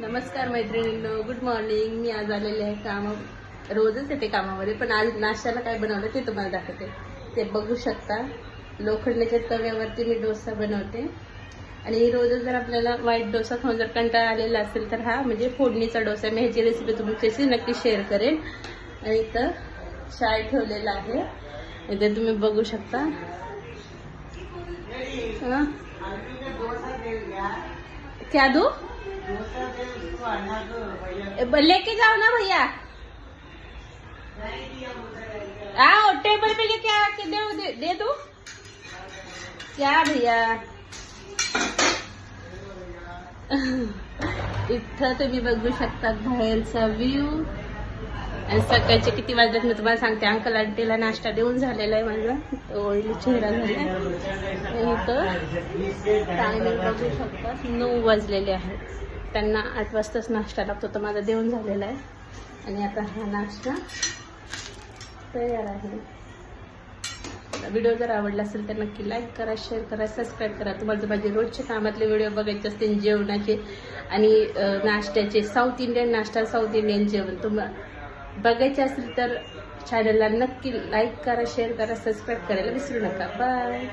नमस्कार मैत्रिणींनो good morning मी आज आलेले आहे काम रोजच येते कामामध्ये पण आज नाश्त्याला काय बनवलं ते तुम्हाला दाखवते. ते बघू शकता. लोखंडाच्या तव्यावरती मी डोसा बनवते. आणि रोजच जर आपल्याला वाईट डोसा खाऊन जर कंटाळा आलेला असेल तर हा म्हणजे फोडणीचा डोसा आहे. मी ह्याची रेसिपी तुमच्याशी नक्की शेअर करेन. आणि इथं शाळ ठेवलेला आहे. इथे तुम्ही बघू शकता. हां. क्या दू? लेके जाओ ना भैया. आओ टेबल पे लेके आके दे दे, दे दो क्या भैया? इथं तुम्ही बघू शकता बाहेरचा व्ह्यू आणि सकाळचे किती वाजल्यात मी तुम्हाला सांगते. अंकल आंटीला नाश्ता देऊन झालेला आहे माझा ओळी चेहरा झाला इथं टायमिंग बघू शकतात नऊ वाजलेले आहेत. त्यांना आठ वाजताच नाश्ता लागतो तर माझा देऊन झालेला आहे. आणि आता हा नाश्ता तयार आहे. व्हिडिओ जर आवडला असेल तर नक्की लाईक करा शेअर करा सबस्क्राईब करा. तुम्हाला जर माझे रोजचे कामातले व्हिडिओ बघायचे असतील जेवणाचे आणि नाश्त्याचे साऊथ इंडियन नाश्ता साऊथ इंडियन जेवण. तुम्हाला बघायचे असेल तर चॅनलला नक्की लाईक करा शेअर करा सबस्क्राईब करायला विसरू नका. बाय